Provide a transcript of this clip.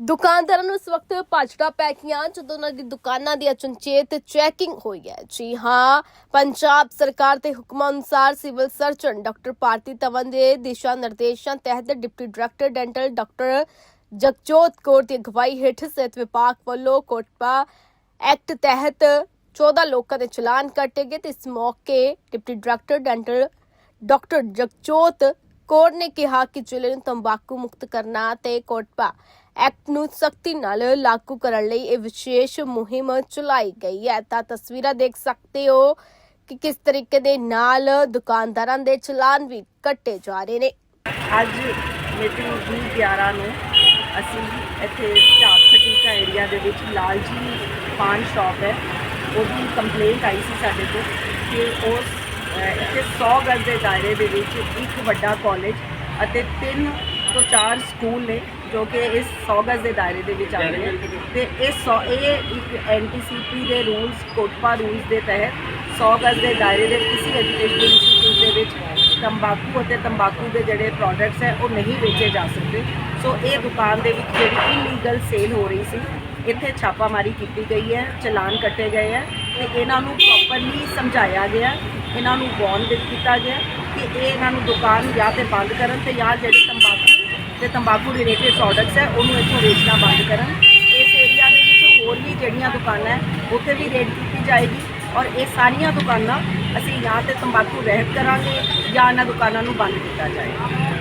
ਦੁਕਾਨਦਾਰਾਂ ਨੂੰ ਇਸ ਵਕਤ ਭਾਜੜਾ ਪੈ ਗਿਆ ਜਦੋਂ ਉਹਨਾਂ ਦੀ ਦੁਕਾਨਾਂ ਦੀ ਅਚਨਚੇਤ ਚੈਕਿੰਗ ਹੋਈ ਹੈ। ਜੀ ਹਾਂ, ਪੰਜਾਬ ਸਰਕਾਰ ਦੇ ਹੁਕਮਾਂ ਅਨੁਸਾਰ ਸਿਵਲ ਸਰਜਨ ਡਾਕਟਰ ਭਾਰਤੀ ਤਵਨ ਦੇ ਦਿਸ਼ਾ ਨਿਰਦੇਸ਼ਾਂ ਤਹਿਤ deputy director dental doctor Jagjot Kaur ਦੀ ਅਗਵਾਈ ਹੇਠ ਸਿਹਤ ਵਿਭਾਗ ਵੱਲੋਂ ਕੋਟਪਾ ਐਕਟ ਤਹਿਤ 14 ਲੋਕਾਂ ਦੇ ਚਲਾਨ ਕੱਟੇ ਗਏ ਤੇ ਇਸ ਮੌਕੇ deputy director dental doctor Jagjot Kaur ਨੇ ਕਿਹਾ ਕਿ ਜ਼ਿਲ੍ਹੇ ਨੂੰ ਤੰਬਾਕੂ ਮੁਕਤ ਕਰਨਾ ਤੇ ਕੋਟਪਾ ਐਕਟ ਨੂੰ ਸਖਤੀ ਨਾਲ ਲਾਗੂ ਕਰਨ ਲਈ ਇਹ ਵਿਸ਼ੇਸ਼ ਮੁਹਿੰਮ ਚਲਾਈ ਗਈ ਹੈ। ਤਾਂ ਤਸਵੀਰਾਂ ਦੇਖ ਸਕਦੇ ਹੋ ਕਿ ਕਿਸ ਤਰੀਕੇ ਦੇ ਨਾਲ ਦੁਕਾਨਦਾਰਾਂ ਦੇ ਚਲਾਨ ਵੀ ਕੱਟੇ ਜਾ ਰਹੇ ਨੇ। ਅੱਜ ਮੀਟਿੰਗ 11 ਨੂੰ ਅਸੀਂ ਇੱਥੇ ਢਾਬ ਏਰੀਆ ਦੇ ਵਿੱਚ ਲਾਲ ਪਾਨ ਸ਼ਾਪ ਹੈ। ਉਹਦੀ ਕੰਪਲੇਂਟ ਆਈ ਸੀ ਸਾਡੇ ਕੋਲ ਕਿ ਉਸ ਇੱਥੇ 100 ਗਜ਼ ਦੇ ਦਾਇਰੇ ਦੇ ਵਿੱਚ ਇੱਕ ਵੱਡਾ ਕਾਲਜ ਅਤੇ ਤਿੰਨ ਤੋਂ ਚਾਰ ਸਕੂਲ ਨੇ, ਜੋ ਕਿ ਇਸ 100 ਗਜ਼ ਦੇ ਦਾਇਰੇ ਦੇ ਵਿੱਚ ਆਉਂਦੇ ਨੇ। ਤੇ ਇਹ 100 ਇਹ ਇੱਕ ਐਨਟੀਸੀਪੀ ਦੇ ਰੂਲਸ ਕੋਟਪਾ ਰੂਲਸ ਦੇ ਤਹਿਤ 100 ਗਜ਼ ਦੇ ਦਾਇਰੇ ਦੇ ਕਿਸੇ ਐਜੂਕੇਸ਼ਨ ਇੰਸਟੀਚਿਊਟ ਦੇ ਵਿੱਚ ਤੰਬਾਕੂ ਅਤੇ ਤੰਬਾਕੂ ਦੇ ਜਿਹੜੇ ਪ੍ਰੋਡਕਟਸ ਹੈ, ਉਹ ਨਹੀਂ ਵੇਚੇ ਜਾ ਸਕਦੇ। ਸੋ ਇਹ ਦੁਕਾਨ ਦੇ ਵਿੱਚ ਜਿਹੜੀ ਇਲੀਗਲ ਸੇਲ ਹੋ ਰਹੀ ਸੀ, ਇੱਥੇ ਛਾਪਾਮਾਰੀ ਕੀਤੀ ਗਈ ਹੈ, ਚਲਾਨ ਕੱਟੇ ਗਏ ਹੈ ਤੇ ਇਹਨਾਂ ਨੂੰ ਪ੍ਰੋਪਰਲੀ ਸਮਝਾਇਆ ਗਿਆ, ਇਹਨਾਂ ਨੂੰ ਵਾਰਨ ਕੀਤਾ ਗਿਆ ਕਿ ਇਹ ਇਹਨਾਂ ਨੂੰ ਦੁਕਾਨ ਜਾਂ ਤੇ ਬੰਦ ਕਰਨ ਤੇ ਜਾਂ ਜਿਹੜੇ ਤੰਬਾਕੂ ਤੇ ਤੰਬਾਕੂ ਰਿਲੇਟਡ ਪ੍ਰੋਡਕਟਸ ਹੈ, ਉਹਨੂੰ ਇੱਥੋਂ ਵੇਚਣਾ ਬੰਦ ਕਰਨ। ਇਸ ਏਰੀਆ ਦੇ ਵਿੱਚ ਹੋਰ ਵੀ ਜਿਹੜੀਆਂ ਦੁਕਾਨਾਂ ਹੈ, ਉੱਥੇ ਵੀ ਰੇਡ ਕੀਤੀ ਜਾਏਗੀ। ਔਰ ਇਹ ਸਾਰੀਆਂ ਦੁਕਾਨਾਂ ਅਸੀਂ ਜਾਂ ਤੇ ਤੰਬਾਕੂ ਰਹਿਤ ਕਰਾਂਗੇ ਜਾਂ ਇਹਨਾਂ ਦੁਕਾਨਾਂ ਨੂੰ ਬੰਦ ਕੀਤਾ ਜਾਏਗਾ।